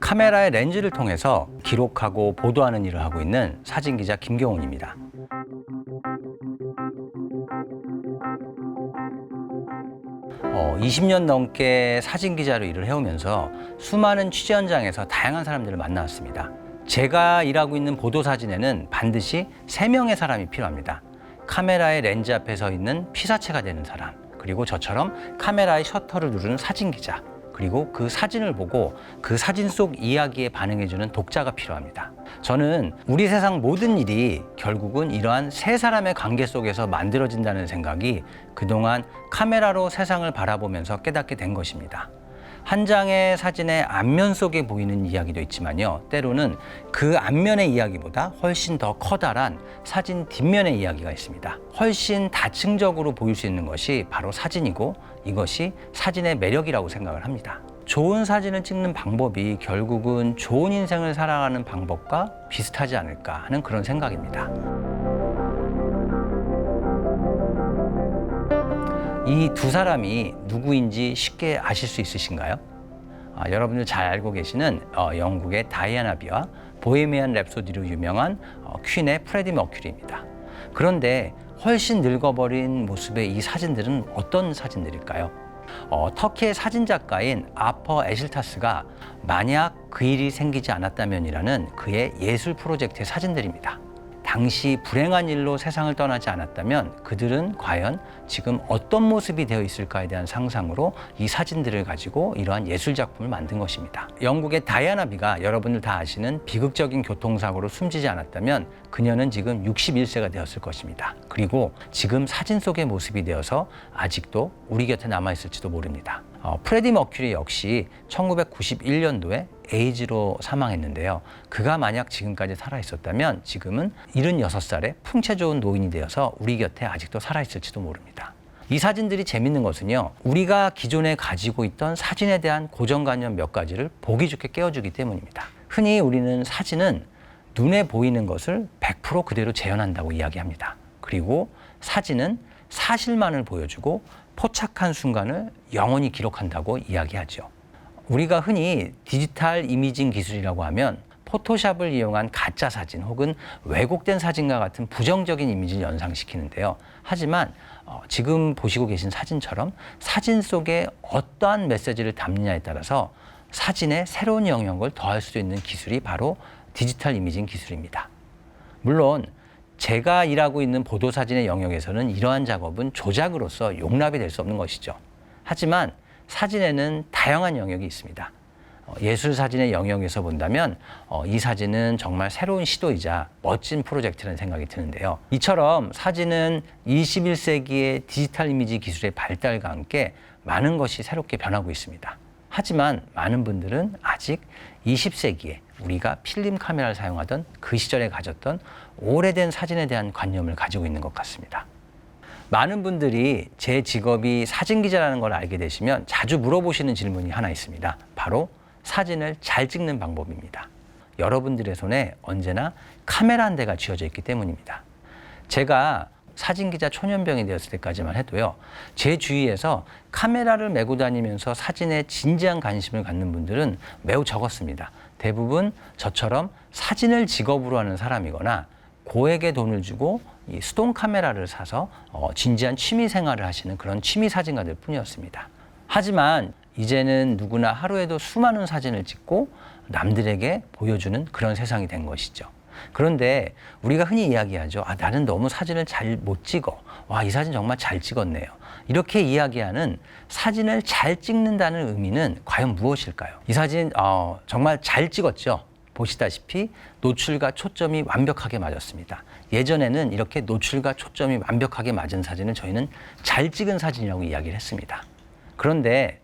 카메라의 렌즈를 통해서 기록하고 보도하는 일을 하고 있는 사진 기자 김경훈입니다. 어, 20년 넘게 사진 기자로 일을 해오면서 수많은 취재 현장에서 다양한 사람들을 만나왔습니다. 제가 일하고 있는 보도 사진에는 반드시 세명의 사람이 필요합니다. 카메라의 렌즈 앞에 서 있는 피사체가 되는 사람, 그리고 저처럼 카메라의 셔터를 누르는 사진 기자, 그리고 그 사진을 보고 그 사진 속 이야기에 반응해주는 독자가 필요합니다. 저는 우리 세상 모든 일이 결국은 이러한 세 사람의 관계 속에서 만들어진다는 생각이 그동안 카메라로 세상을 바라보면서 깨닫게 된 것입니다. 한 장의 사진의 앞면 속에 보이는 이야기도 있지만요. 때로는 그 앞면의 이야기보다 훨씬 더 커다란 사진 뒷면의 이야기가 있습니다. 훨씬 다층적으로 보일 수 있는 것이 바로 사진이고 이것이 사진의 매력이라고 생각을 합니다. 좋은 사진을 찍는 방법이 결국은 좋은 인생을 살아가는 방법과 비슷하지 않을까 하는 그런 생각입니다. 이 두 사람이 누구인지 쉽게 아실 수 있으신가요? 아, 여러분들 잘 알고 계시는 어, 영국의 다이아나 비와 보헤미안 랩소디로 유명한 어, 퀸의 프레디 머큐리입니다. 그런데 훨씬 늙어버린 모습의 이 사진들은 어떤 사진들일까요? 어, 터키의 사진 작가인 아퍼 에실타스가 만약 그 일이 생기지 않았다면이라는 그의 예술 프로젝트의 사진들입니다. 당시 불행한 일로 세상을 떠나지 않았다면 그들은 과연 지금 어떤 모습이 되어 있을까에 대한 상상으로 이 사진들을 가지고 이러한 예술 작품을 만든 것입니다. 영국의 다이아나 비가 여러분들 다 아시는 비극적인 교통사고로 숨지지 않았다면 그녀는 지금 61세가 되었을 것입니다. 그리고 지금 사진 속의 모습이 되어서 아직도 우리 곁에 남아 있을지도 모릅니다. 어, 프레디 머큐리 역시 1991년도에 에이즈로 사망했는데요. 그가 만약 지금까지 살아 있었다면 지금은 76살의 풍채 좋은 노인이 되어서 우리 곁에 아직도 살아 있을지도 모릅니다. 이 사진들이 재밌는 것은요. 우리가 기존에 가지고 있던 사진에 대한 고정관념 몇 가지를 보기 좋게 깨워주기 때문입니다. 흔히 우리는 사진은 눈에 보이는 것을 100% 그대로 재현한다고 이야기합니다. 그리고 사진은 사실만을 보여주고 포착한 순간을 영원히 기록한다고 이야기하죠. 우리가 흔히 디지털 이미징 기술이라고 하면 포토샵을 이용한 가짜 사진 혹은 왜곡된 사진과 같은 부정적인 이미지를 연상시키는데요. 하지만 어, 지금 보시고 계신 사진처럼 사진 속에 어떠한 메시지를 담느냐에 따라서 사진에 새로운 영역을 더할 수 있는 기술이 바로 디지털 이미징 기술입니다. 물론 제가 일하고 있는 보도 사진의 영역에서는 이러한 작업은 조작으로서 용납이 될 수 없는 것이죠. 하지만 사진에는 다양한 영역이 있습니다. 어, 예술 사진의 영역에서 본다면 어, 이 사진은 정말 새로운 시도이자 멋진 프로젝트라는 생각이 드는데요. 이처럼 사진은 21세기의 디지털 이미지 기술의 발달과 함께 많은 것이 새롭게 변하고 있습니다. 하지만 많은 분들은 아직 20세기에 우리가 필름 카메라를 사용하던 그 시절에 가졌던 오래된 사진에 대한 관념을 가지고 있는 것 같습니다. 많은 분들이 제 직업이 사진 기자라는 걸 알게 되시면 자주 물어보시는 질문이 하나 있습니다. 바로 사진을 잘 찍는 방법입니다. 여러분들의 손에 언제나 카메라 한 대가 쥐어져 있기 때문입니다. 제가 사진 기자 초년병이 되었을 때까지만 해도요, 제 주위에서 카메라를 메고 다니면서 사진에 진지한 관심을 갖는 분들은 매우 적었습니다. 대부분 저처럼 사진을 직업으로 하는 사람이거나 고액의 돈을 주고 이 수동 카메라를 사서 어, 진지한 취미 생활을 하시는 그런 취미 사진가들 뿐이었습니다. 하지만 이제는 누구나 하루에도 수많은 사진을 찍고 남들에게 보여주는 그런 세상이 된 것이죠. 그런데 우리가 흔히 이야기하죠. 아, 나는 너무 사진을 잘 못 찍어. 와, 이 사진 정말 잘 찍었네요. 이렇게 이야기하는 사진을 잘 찍는다는 의미는 과연 무엇일까요? 이 사진, 어, 정말 잘 찍었죠? 보시다시피 노출과 초점이 완벽하게 맞았습니다. 예전에는 이렇게 노출과 초점이 완벽하게 맞은 사진을 저희는 잘 찍은 사진이라고 이야기를 했습니다. 그런데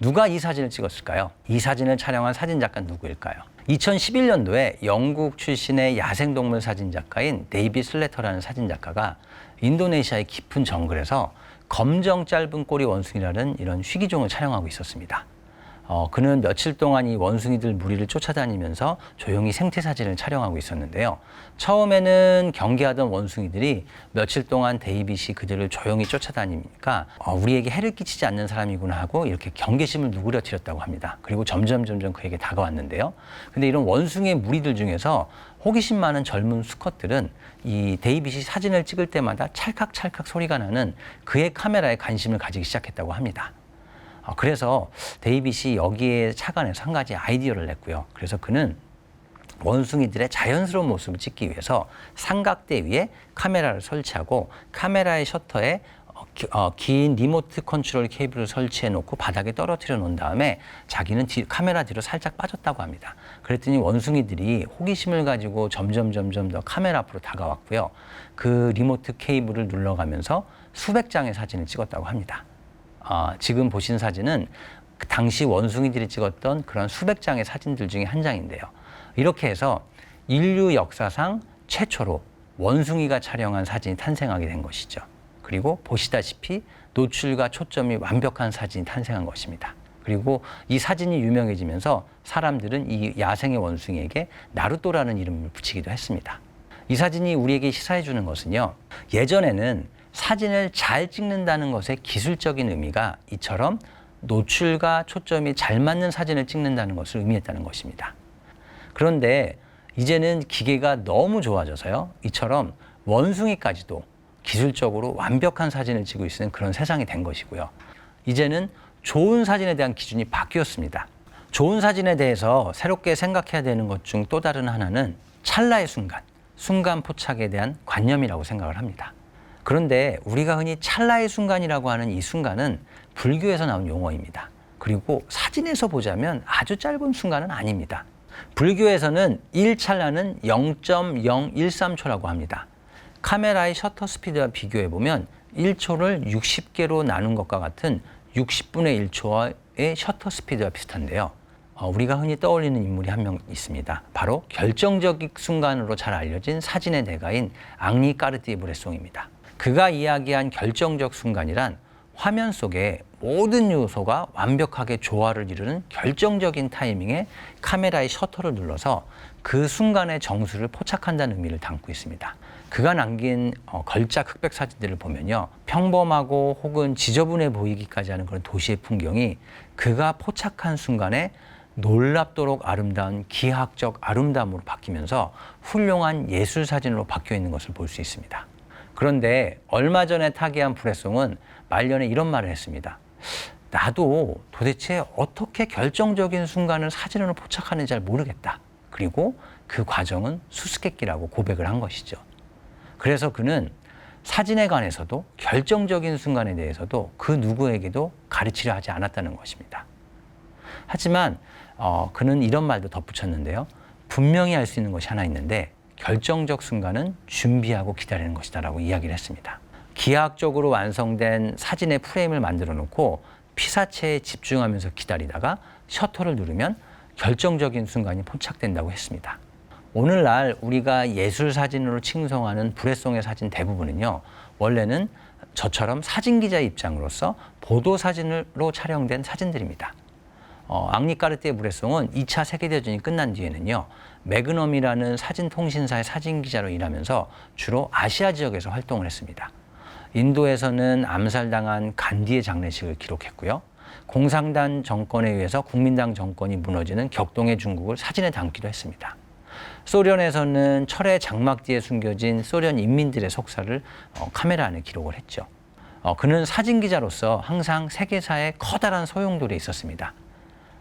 누가 이 사진을 찍었을까요? 이 사진을 촬영한 사진 작가는 누구일까요? 2011년도에 영국 출신의 야생동물 사진 작가인 데이비 슬래터라는 사진 작가가 인도네시아의 깊은 정글에서 검정 짧은 꼬리 원숭이라는 이런 희귀종을 촬영하고 있었습니다. 어, 그는 며칠 동안 이 원숭이들 무리를 쫓아다니면서 조용히 생태 사진을 촬영하고 있었는데요. 처음에는 경계하던 원숭이들이 며칠 동안 데이빗이 그들을 조용히 쫓아다니니까 어, 우리에게 해를 끼치지 않는 사람이구나 하고 이렇게 경계심을 누그러뜨렸다고 합니다. 그리고 점점 점점 그에게 다가왔는데요. 근데 이런 원숭이의 무리들 중에서 호기심 많은 젊은 수컷들은 이 데이빗이 사진을 찍을 때마다 찰칵찰칵 소리가 나는 그의 카메라에 관심을 가지기 시작했다고 합니다. 어, 그래서 데이빗이 여기에 착안해서 한 가지 아이디어를 냈고요. 그래서 그는 원숭이들의 자연스러운 모습을 찍기 위해서 삼각대 위에 카메라를 설치하고 카메라의 셔터에 어, 기- 어, 긴 리모트 컨트롤 케이블을 설치해 놓고 바닥에 떨어뜨려 놓은 다음에 자기는 뒤- 카메라 뒤로 살짝 빠졌다고 합니다. 그랬더니 원숭이들이 호기심을 가지고 점점 점점 더 카메라 앞으로 다가왔고요. 그 리모트 케이블을 눌러가면서 수백 장의 사진을 찍었다고 합니다. 아, 지금 보신 사진은 그 당시 원숭이들이 찍었던 그런 수백 장의 사진들 중에 한 장인데요. 이렇게 해서 인류 역사상 최초로 원숭이가 촬영한 사진이 탄생하게 된 것이죠. 그리고 보시다시피 노출과 초점이 완벽한 사진이 탄생한 것입니다. 그리고 이 사진이 유명해지면서 사람들은 이 야생의 원숭이에게 나루토라는 이름을 붙이기도 했습니다. 이 사진이 우리에게 시사해 주는 것은요. 예전에는 사진을 잘 찍는다는 것의 기술적인 의미가 이처럼 노출과 초점이 잘 맞는 사진을 찍는다는 것을 의미했다는 것입니다. 그런데 이제는 기계가 너무 좋아져서요. 이처럼 원숭이까지도 기술적으로 완벽한 사진을 찍고 있는 그런 세상이 된 것이고요. 이제는 좋은 사진에 대한 기준이 바뀌었습니다. 좋은 사진에 대해서 새롭게 생각해야 되는 것 중 또 다른 하나는 찰나의 순간, 순간 포착에 대한 관념이라고 생각을 합니다. 그런데 우리가 흔히 찰나의 순간이라고 하는 이 순간은 불교에서 나온 용어입니다. 그리고 사진에서 보자면 아주 짧은 순간은 아닙니다. 불교에서는 1찰나는 0.013초라고 합니다. 카메라의 셔터 스피드와 비교해 보면 1초를 60개로 나눈 것과 같은 60분의 1초의 셔터 스피드와 비슷한데요. 어, 우리가 흔히 떠올리는 인물이 한 명 있습니다. 바로 결정적인 순간으로 잘 알려진 사진의 대가인 앙리 까르띠에 브레송입니다. 그가 이야기한 결정적 순간이란 화면 속에 모든 요소가 완벽하게 조화를 이루는 결정적인 타이밍에 카메라의 셔터를 눌러서 그 순간의 정수를 포착한다는 의미를 담고 있습니다. 그가 남긴 어, 걸작 흑백 사진들을 보면요. 평범하고 혹은 지저분해 보이기까지 하는 그런 도시의 풍경이 그가 포착한 순간에 놀랍도록 아름다운 기하학적 아름다움으로 바뀌면서 훌륭한 예술 사진으로 바뀌어 있는 것을 볼 수 있습니다. 그런데 얼마 전에 타계한 브레송은 말년에 이런 말을 했습니다. 나도 도대체 어떻게 결정적인 순간을 사진으로 포착하는지 잘 모르겠다. 그리고 그 과정은 수수께끼라고 고백을 한 것이죠. 그래서 그는 사진에 관해서도 결정적인 순간에 대해서도 그 누구에게도 가르치려 하지 않았다는 것입니다. 하지만 어, 그는 이런 말도 덧붙였는데요. 분명히 알수 있는 것이 하나 있는데 결정적 순간은 준비하고 기다리는 것이다라고 이야기를 했습니다. 기하학적으로 완성된 사진의 프레임을 만들어 놓고 피사체에 집중하면서 기다리다가 셔터를 누르면 결정적인 순간이 포착된다고 했습니다. 오늘날 우리가 예술 사진으로 칭송하는 불회송의 사진 대부분은요, 원래는 저처럼 사진 기자의 입장으로서 보도 사진으로 촬영된 사진들입니다. 어, 앙리 까르띠에 브레송은 2차 세계대전이 끝난 뒤에는요, 매그넘이라는 사진 통신사의 사진 기자로 일하면서 주로 아시아 지역에서 활동을 했습니다. 인도에서는 암살당한 간디의 장례식을 기록했고요. 공산당 정권에 의해서 국민당 정권이 무너지는 격동의 중국을 사진에 담기도 했습니다. 소련에서는 철의 장막 뒤에 숨겨진 소련 인민들의 속사를 어, 카메라 안에 기록을 했죠. 어, 그는 사진 기자로서 항상 세계사에 커다란 소용돌이에 있었습니다.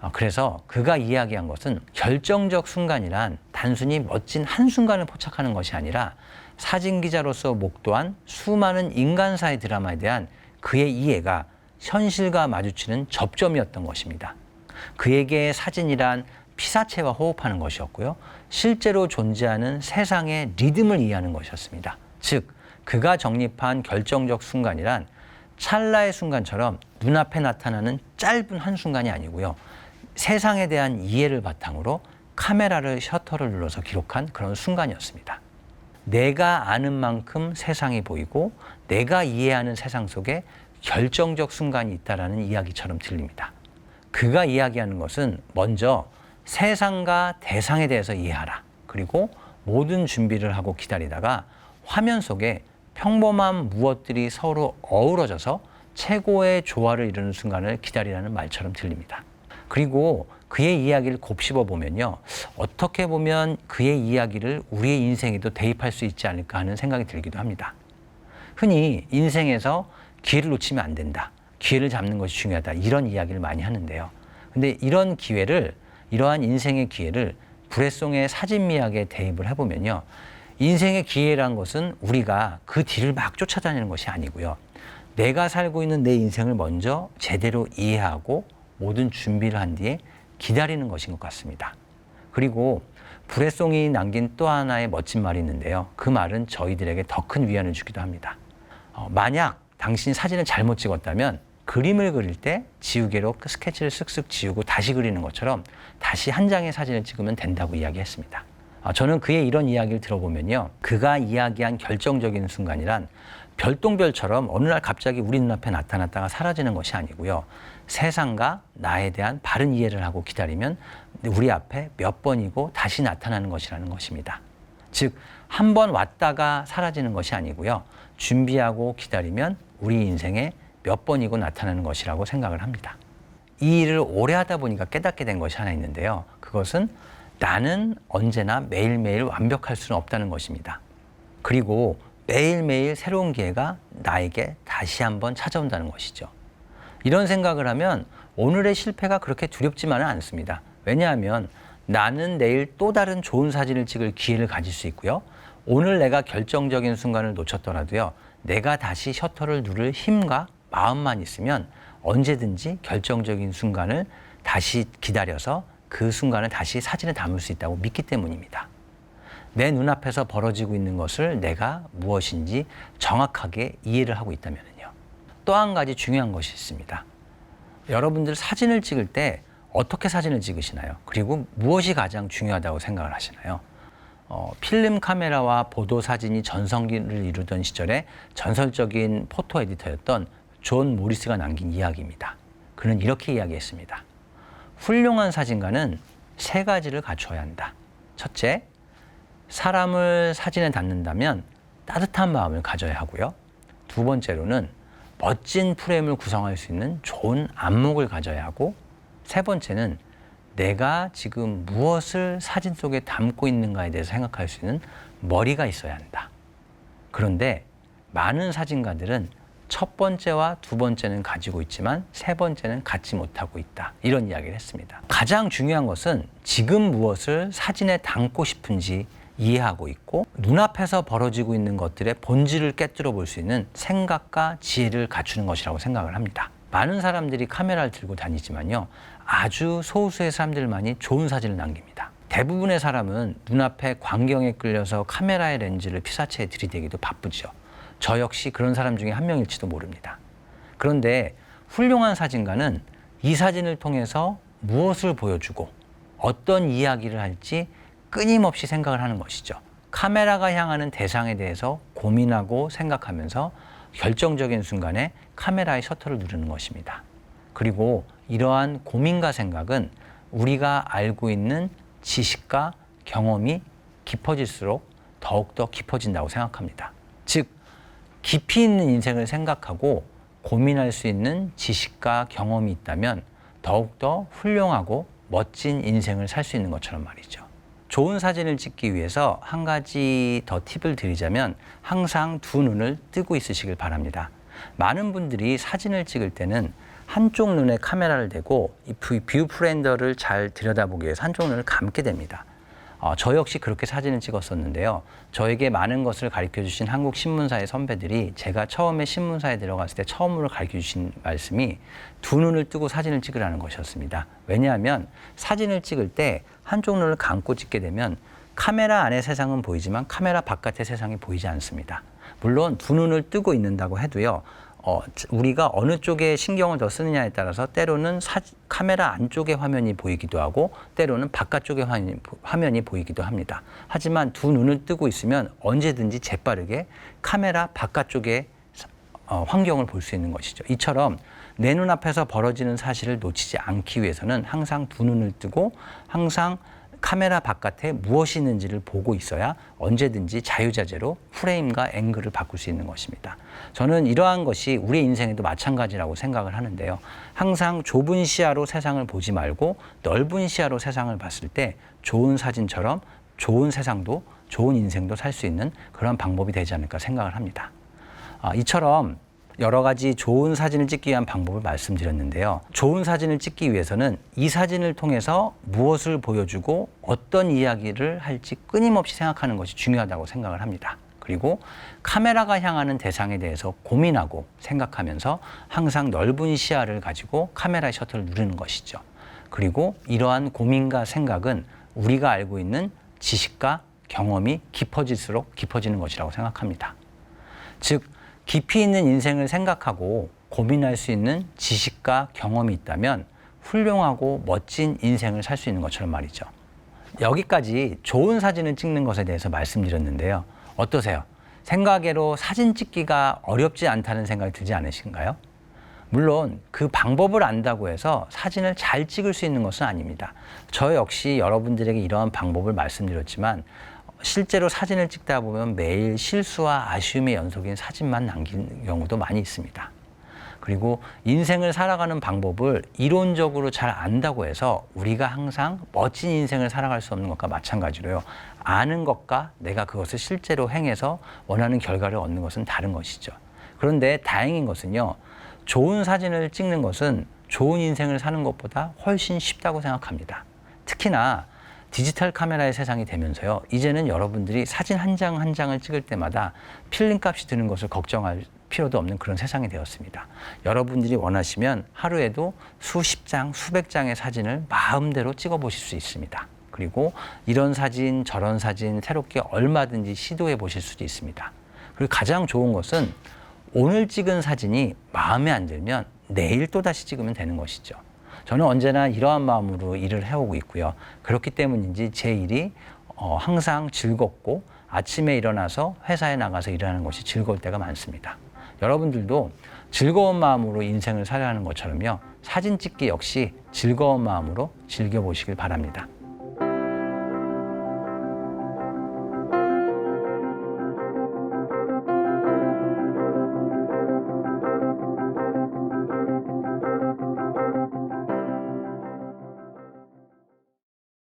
어, 그래서 그가 이야기한 것은 결정적 순간이란 단순히 멋진 한순간을 포착하는 것이 아니라 사진 기자로서 목도한 수많은 인간사의 드라마에 대한 그의 이해가 현실과 마주치는 접점이었던 것입니다. 그에게 사진이란 피사체와 호흡하는 것이었고요. 실제로 존재하는 세상의 리듬을 이해하는 것이었습니다. 즉, 그가 정립한 결정적 순간이란 찰나의 순간처럼 눈앞에 나타나는 짧은 한순간이 아니고요. 세상에 대한 이해를 바탕으로 카메라를 셔터를 눌러서 기록한 그런 순간이었습니다. 내가 아는 만큼 세상이 보이고 내가 이해하는 세상 속에 결정적 순간이 있다라는 이야기처럼 들립니다. 그가 이야기하는 것은 먼저 세상과 대상에 대해서 이해하라. 그리고 모든 준비를 하고 기다리다가 화면 속에 평범한 무엇들이 서로 어우러져서 최고의 조화를 이루는 순간을 기다리라는 말처럼 들립니다. 그리고 그의 이야기를 곱씹어 보면요. 어떻게 보면 그의 이야기를 우리의 인생에도 대입할 수 있지 않을까 하는 생각이 들기도 합니다. 흔히 인생에서 기회를 놓치면 안 된다. 기회를 잡는 것이 중요하다. 이런 이야기를 많이 하는데요. 근데 이런 기회를, 이러한 인생의 기회를 불의송의 사진미학에 대입을 해보면요. 인생의 기회란 것은 우리가 그 뒤를 막 쫓아다니는 것이 아니고요. 내가 살고 있는 내 인생을 먼저 제대로 이해하고 모든 준비를 한 뒤에 기다리는 것인 것 같습니다. 그리고 불의송이 남긴 또 하나의 멋진 말이 있는데요. 그 말은 저희들에게 더 큰 위안을 주기도 합니다. 어, 만약 당신이 사진을 잘못 찍었다면 그림을 그릴 때 지우개로 그 스케치를 쓱쓱 지우고 다시 그리는 것처럼 다시 한 장의 사진을 찍으면 된다고 이야기했습니다. 아, 저는 그의 이런 이야기를 들어보면요. 그가 이야기한 결정적인 순간이란 별똥별처럼 어느 날 갑자기 우리 눈앞에 나타났다가 사라지는 것이 아니고요. 세상과 나에 대한 바른 이해를 하고 기다리면 우리 앞에 몇 번이고 다시 나타나는 것이라는 것입니다. 즉, 한 번 왔다가 사라지는 것이 아니고요. 준비하고 기다리면 우리 인생에 몇 번이고 나타나는 것이라고 생각을 합니다. 이 일을 오래 하다 보니까 깨닫게 된 것이 하나 있는데요. 그것은 나는 언제나 매일매일 완벽할 수는 없다는 것입니다. 그리고 매일매일 새로운 기회가 나에게 다시 한번 찾아온다는 것이죠. 이런 생각을 하면 오늘의 실패가 그렇게 두렵지만은 않습니다. 왜냐하면 나는 내일 또 다른 좋은 사진을 찍을 기회를 가질 수 있고요. 오늘 내가 결정적인 순간을 놓쳤더라도요. 내가 다시 셔터를 누를 힘과 마음만 있으면 언제든지 결정적인 순간을 다시 기다려서 그 순간을 다시 사진에 담을 수 있다고 믿기 때문입니다. 내 눈앞에서 벌어지고 있는 것을 내가 무엇인지 정확하게 이해를 하고 있다면요. 또 한 가지 중요한 것이 있습니다. 여러분들 사진을 찍을 때 어떻게 사진을 찍으시나요? 그리고 무엇이 가장 중요하다고 생각을 하시나요? 어, 필름 카메라와 보도 사진이 전성기를 이루던 시절에 전설적인 포토 에디터였던 존 모리스가 남긴 이야기입니다. 그는 이렇게 이야기했습니다. 훌륭한 사진가는 세 가지를 갖춰야 한다. 첫째, 사람을 사진에 담는다면 따뜻한 마음을 가져야 하고요. 두 번째로는 멋진 프레임을 구성할 수 있는 좋은 안목을 가져야 하고 세 번째는 내가 지금 무엇을 사진 속에 담고 있는가에 대해서 생각할 수 있는 머리가 있어야 한다. 그런데 많은 사진가들은 첫 번째와 두 번째는 가지고 있지만 세 번째는 갖지 못하고 있다. 이런 이야기를 했습니다. 가장 중요한 것은 지금 무엇을 사진에 담고 싶은지 이해하고 있고 눈앞에서 벌어지고 있는 것들의 본질을 깨뜨려 볼 수 있는 생각과 지혜를 갖추는 것이라고 생각을 합니다. 많은 사람들이 카메라를 들고 다니지만요. 아주 소수의 사람들만이 좋은 사진을 남깁니다. 대부분의 사람은 눈앞에 광경에 끌려서 카메라의 렌즈를 피사체에 들이대기도 바쁘죠. 저 역시 그런 사람 중에 한 명일지도 모릅니다. 그런데 훌륭한 사진가는 이 사진을 통해서 무엇을 보여주고 어떤 이야기를 할지 끊임없이 생각을 하는 것이죠. 카메라가 향하는 대상에 대해서 고민하고 생각하면서 결정적인 순간에 카메라의 셔터를 누르는 것입니다. 그리고 이러한 고민과 생각은 우리가 알고 있는 지식과 경험이 깊어질수록 더욱더 깊어진다고 생각합니다. 즉, 깊이 있는 인생을 생각하고 고민할 수 있는 지식과 경험이 있다면 더욱더 훌륭하고 멋진 인생을 살 수 있는 것처럼 말이죠. 좋은 사진을 찍기 위해서 한 가지 더 팁을 드리자면 항상 두 눈을 뜨고 있으시길 바랍니다. 많은 분들이 사진을 찍을 때는 한쪽 눈에 카메라를 대고 이 뷰- 뷰 프렌더를 잘 들여다보기 위해서 한쪽 눈을 감게 됩니다. 어, 저 역시 그렇게 사진을 찍었었는데요. 저에게 많은 것을 가르쳐 주신 한국 신문사의 선배들이 제가 처음에 신문사에 들어갔을 때 처음으로 가르쳐 주신 말씀이 두 눈을 뜨고 사진을 찍으라는 것이었습니다. 왜냐하면 사진을 찍을 때 한쪽 눈을 감고 찍게 되면 카메라 안의 세상은 보이지만 카메라 바깥의 세상이 보이지 않습니다. 물론 두 눈을 뜨고 있는다고 해도요. 어, 우리가 어느 쪽에 신경을 더 쓰느냐에 따라서 때로는 사, 카메라 안쪽의 화면이 보이기도 하고 때로는 바깥쪽의 화면이, 화면이 보이기도 합니다. 하지만 두 눈을 뜨고 있으면 언제든지 재빠르게 카메라 바깥쪽의 어, 환경을 볼 수 있는 것이죠. 이처럼 내 눈앞에서 벌어지는 사실을 놓치지 않기 위해서는 항상 두 눈을 뜨고 항상 카메라 바깥에 무엇이 있는지를 보고 있어야 언제든지 자유자재로 프레임과 앵글을 바꿀 수 있는 것입니다. 저는 이러한 것이 우리 인생에도 마찬가지라고 생각을 하는데요. 항상 좁은 시야로 세상을 보지 말고 넓은 시야로 세상을 봤을 때 좋은 사진처럼 좋은 세상도 좋은 인생도 살 수 있는 그런 방법이 되지 않을까 생각을 합니다. 아, 이처럼 여러 가지 좋은 사진을 찍기 위한 방법을 말씀드렸는데요. 좋은 사진을 찍기 위해서는 이 사진을 통해서 무엇을 보여주고 어떤 이야기를 할지 끊임없이 생각하는 것이 중요하다고 생각을 합니다. 그리고 카메라가 향하는 대상에 대해서 고민하고 생각하면서 항상 넓은 시야를 가지고 카메라 셔터를 누르는 것이죠. 그리고 이러한 고민과 생각은 우리가 알고 있는 지식과 경험이 깊어질수록 깊어지는 것이라고 생각합니다. 즉 깊이 있는 인생을 생각하고 고민할 수 있는 지식과 경험이 있다면 훌륭하고 멋진 인생을 살 수 있는 것처럼 말이죠. 여기까지 좋은 사진을 찍는 것에 대해서 말씀드렸는데요. 어떠세요? 생각외로 사진 찍기가 어렵지 않다는 생각이 들지 않으신가요? 물론 그 방법을 안다고 해서 사진을 잘 찍을 수 있는 것은 아닙니다. 저 역시 여러분들에게 이러한 방법을 말씀드렸지만 실제로 사진을 찍다 보면 매일 실수와 아쉬움의 연속인 사진만 남기는 경우도 많이 있습니다. 그리고 인생을 살아가는 방법을 이론적으로 잘 안다고 해서 우리가 항상 멋진 인생을 살아갈 수 없는 것과 마찬가지로요. 아는 것과 내가 그것을 실제로 행해서 원하는 결과를 얻는 것은 다른 것이죠. 그런데 다행인 것은요. 좋은 사진을 찍는 것은 좋은 인생을 사는 것보다 훨씬 쉽다고 생각합니다. 특히나 디지털 카메라의 세상이 되면서요. 이제는 여러분들이 사진 한장한 장을 찍을 때마다 필름 값이 드는 것을 걱정할 필요도 없는 그런 세상이 되었습니다. 여러분들이 원하시면 하루에도 수십 장, 수백 장의 사진을 마음대로 찍어 보실 수 있습니다. 그리고 이런 사진, 저런 사진 새롭게 얼마든지 시도해 보실 수도 있습니다. 그리고 가장 좋은 것은 오늘 찍은 사진이 마음에 안 들면 내일 또 다시 찍으면 되는 것이죠. 저는 언제나 이러한 마음으로 일을 해오고 있고요. 그렇기 때문인지 제 일이 어, 항상 즐겁고 아침에 일어나서 회사에 나가서 일하는 것이 즐거울 때가 많습니다. 여러분들도 즐거운 마음으로 인생을 살아가는 것처럼요. 사진 찍기 역시 즐거운 마음으로 즐겨보시길 바랍니다.